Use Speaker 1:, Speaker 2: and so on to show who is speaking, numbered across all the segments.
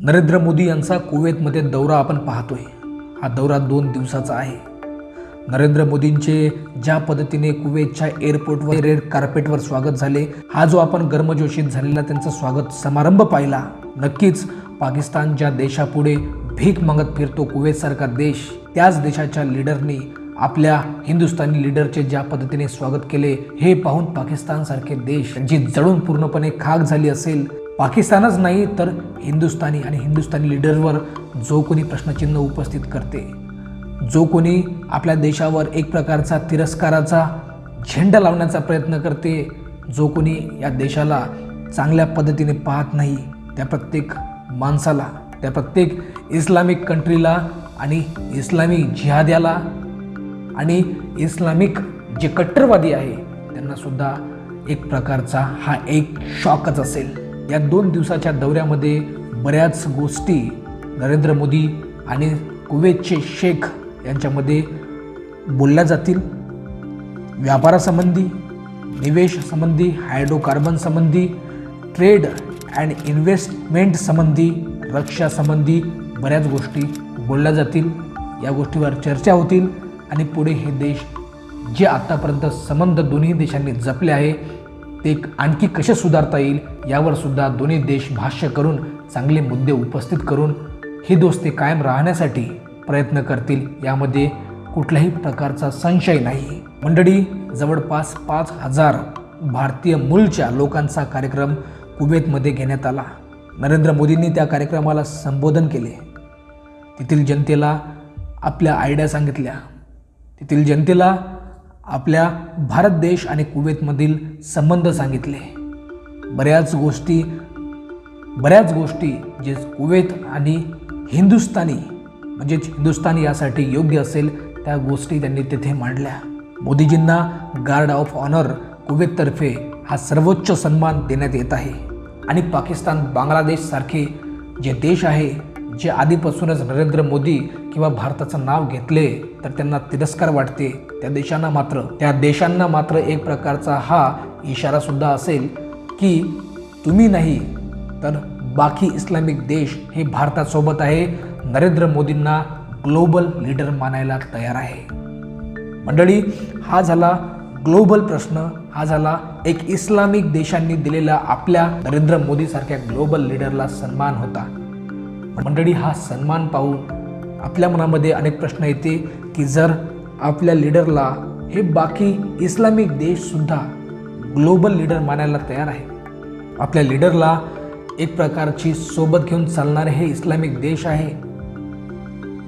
Speaker 1: नरेंद्र मोदी यांचा कुवेतमध्ये दौरा आपण पाहतोय. हा दौरा दोन दिवसाचा आहे. नरेंद्र मोदींचे ज्या पद्धतीने कुवेतच्या एअरपोर्टवर रेड कार्पेटवर स्वागत झाले हा जो आपण गर्मजोशीत झालेला त्यांचा स्वागत समारंभ पाहिला नक्कीच पाकिस्तान ज्या देशापुढे भीक मागत फिरतो कुवेतसारखा देश त्याच देशाच्या लिडरनी आपल्या हिंदुस्थानी लिडरचे ज्या पद्धतीने स्वागत केले हे पाहून पाकिस्तानसारखे देश जी जळून पूर्णपणे खाक झाली असेल पाकिस्तानच नाही तर हिंदुस्थानी आणि हिंदुस्थानी लिडरवर जो कोणी प्रश्नचिन्ह उपस्थित करते जो कोणी आपल्या देशावर एक प्रकारचा तिरस्काराचा झेंडा लावण्याचा प्रयत्न करते जो कोणी या देशाला चांगल्या पद्धतीने पाहत नाही त्या प्रत्येक माणसाला त्या प्रत्येक इस्लामिक कंट्रीला आणि इस्लामिक जिहाद्याला आणि इस्लामिक जे कट्टरवादी आहे त्यांनासुद्धा एक प्रकारचा हा एक शॉकच असेल. या दोन दिवसाच्या दौऱ्यामध्ये बऱ्याच गोष्टी नरेंद्र मोदी आणि कुवेतचे शेख यांच्यामध्ये बोलल्या जातील. व्यापारासंबंधी निवेशसंबंधी हायड्रोकार्बनसंबंधी ट्रेड अँड इन्व्हेस्टमेंट संबंधी रक्षासंबंधी बऱ्याच गोष्टी बोलल्या जातील. या गोष्टीवर चर्चा होतील आणि पुढे हे देश जे आत्तापर्यंत संबंध दोन्ही देशांनी जपले आहे ते आणखी कसे सुधारता येईल यावर सुद्धा दोन्ही देश भाष्य करून चांगले मुद्दे उपस्थित करून हे दोस्ती कायम राहण्यासाठी प्रयत्न करतील. यामध्ये कुठल्याही प्रकारचा संशय नाही. मंडळी जवळपास पाच हजार भारतीय मूलच्या लोकांचा कार्यक्रम कुवेतमध्ये घेण्यात आला. नरेंद्र मोदींनी त्या कार्यक्रमाला संबोधन केले. तेथील जनतेला आपल्या आयडिया सांगितल्या. तेथील जनतेला आपल्या भारत देश आणि कुवेतमधील संबंध सांगितले. बऱ्याच गोष्टी बऱ्याच गोष्टी जे कुवेत आणि हिंदुस्थानी म्हणजेच हिंदुस्थानी यासाठी योग्य असेल त्या गोष्टी त्यांनी तेथे मांडल्या. मोदीजींना गार्ड ऑफ ऑनर कुवेततर्फे हा सर्वोच्च सन्मान देण्यात येत आहे. आणि पाकिस्तान बांगलादेशसारखे जे देश आहे जे आधीपासूनच नरेंद्र मोदी किंवा भारताचं नाव घेतले तर त्यांना तिरस्कार वाटते. त्या देशांना मात्र त्या देशांना मात्र एक प्रकारचा हा इशारा सुद्धा असेल की तुम्ही नाही तर बाकी इस्लामिक देश हे भारतासोबत आहे. नरेंद्र मोदींना ग्लोबल लीडर मानायला तयार आहे. मंडळी हा झाला ग्लोबल प्रश्न हा झाला एक इस्लामिक देशांनी दिलेला आपल्या नरेंद्र मोदीसारख्या ग्लोबल लीडरला सन्मान होता. मंडळी हा सन्मान पाहून आपल्या मनामध्ये अनेक प्रश्न येते की जर आपल्या लीडरला हे बाकी इस्लामिक देशसुद्धा ग्लोबल लीडर मानायला तयार आहे. आपल्या लीडरला एक प्रकारची सोबत घेऊन चालणारे हे इस्लामिक देश आहे.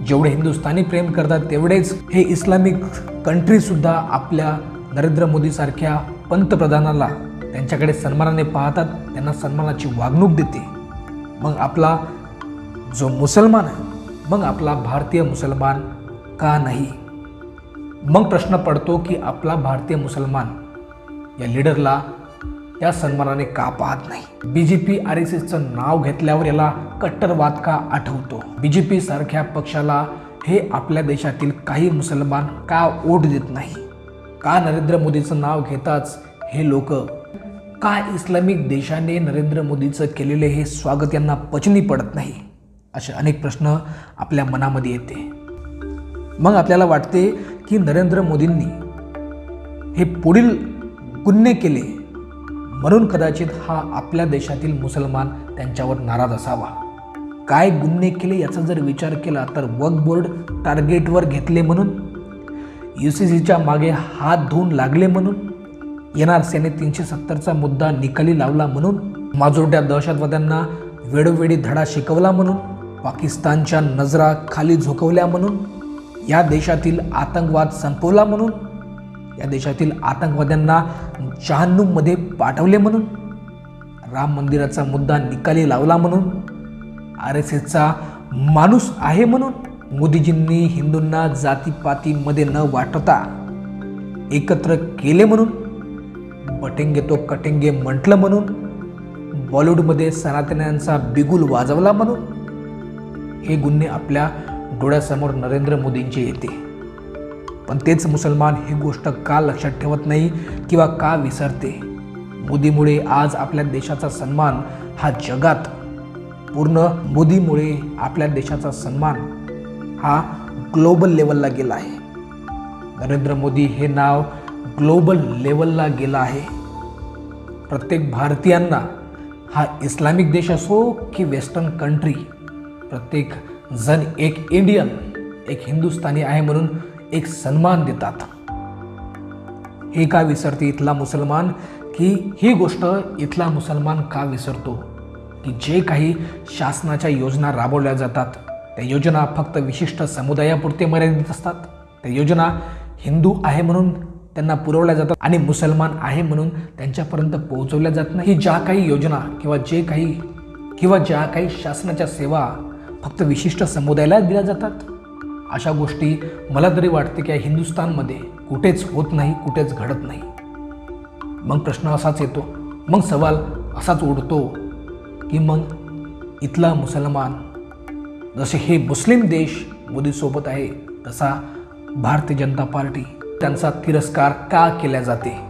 Speaker 1: जेवढे हिंदुस्थानी प्रेम करतात तेवढेच हे इस्लामिक कंट्रीसुद्धा आपल्या नरेंद्र मोदीसारख्या पंतप्रधानाला त्यांच्याकडे सन्मानाने पाहतात त्यांना सन्मानाची वागणूक देते. मग आपला जो मुसलमान आहे मग आपला भारतीय मुसलमान का नाही? मग प्रश्न पडतो की आपला भारतीय मुसलमान या लीडरला या सन्मानाने का पाहत नाही? B J P R S एसचं नाव घेतल्यावर याला कट्टरवाद का आठवतो? बी जे पी सारख्या पक्षाला हे आपल्या देशातील काही मुसलमान का वोट देत नाही? का नरेंद्र मोदीचं नाव घेताच हे लोक का इस्लामिक देशाने नरेंद्र मोदीचं केलेले हे स्वागत यांना पचनी पडत नाही? असे अनेक प्रश्न आपल्या मनामध्ये येते. मग आपल्याला वाटते की नरेंद्र मोदींनी हे पुढील गुन्हे केले म्हणून कदाचित हा आपल्या देशातील मुसलमान त्यांच्यावर नाराज असावा. काय गुन्हे केले याचा जर विचार केला तर वक बोर्ड टार्गेटवर घेतले म्हणून यू सी सीच्या मागे हात धुवून लागले म्हणून एन आर सीने तीनशे सत्तरचा मुद्दा निकाली लावला म्हणून माजोरड्या दहशतवाद्यांना वेळोवेळी धडा शिकवला म्हणून पाकिस्तानच्या नजरा खाली झोकवल्या म्हणून या देशातील आतंकवाद संपवला म्हणून या देशातील आतंकवाद्यांना शहाण्णवमध्ये पाठवले म्हणून राम मंदिराचा मुद्दा निकाली लावला म्हणून आर एस एसचा माणूस आहे म्हणून मोदीजींनी हिंदूंना जातीपातीमध्ये न वाटता एकत्र केले म्हणून बटेंगे तो कटेंगे म्हटलं म्हणून बॉलिवूडमध्ये सनातन्यांचा बिगुल वाजवला म्हणून हे गुन्हे आपल्या डोळ्यासमोर नरेंद्र मोदींचे येते. पण तेच मुसलमान ही गोष्ट का लक्षात ठेवत नाही किंवा का विसरते? मोदीमुळे आज आपल्या देशाचा सन्मान हा जगात पूर्ण मोदीमुळे आपल्या देशाचा सन्मान हा ग्लोबल लेवलला गेला आहे. नरेंद्र मोदी हे नाव ग्लोबल लेवलला गेलं आहे. प्रत्येक भारतीयांना हा इस्लामिक देश असो की वेस्टर्न कंट्री प्रत्येक जण एक इंडियन एक हिंदुस्थानी आहे म्हणून एक सन्मान देतात. हे का विसरते इथला मुसलमान? की ही गोष्ट इथला मुसलमान का विसरतो? की जे काही शासनाच्या योजना राबवल्या जातात त्या योजना फक्त विशिष्ट समुदायापुरते मर्यादित असतात. त्या योजना हिंदू आहे म्हणून त्यांना पुरवल्या जातात आणि मुसलमान आहे म्हणून त्यांच्यापर्यंत पोहोचवल्या जात नाही. ज्या काही योजना किंवा जे काही किंवा ज्या काही शासनाच्या सेवा फक्त विशिष्ट समुदायालाच दिल्या जातात? अशा गोष्टी मला तरी वाटते की या हिंदुस्थानमध्ये कुठेच होत नाही कुठेच घडत नाही. मग प्रश्न असाच येतो मग सवाल असाच उडतो की मग इथला मुसलमान जसे हे मुस्लिम देश मोदीसोबत आहे तसा भारतीय जनता पार्टी त्यांचा तिरस्कार का केला जाते?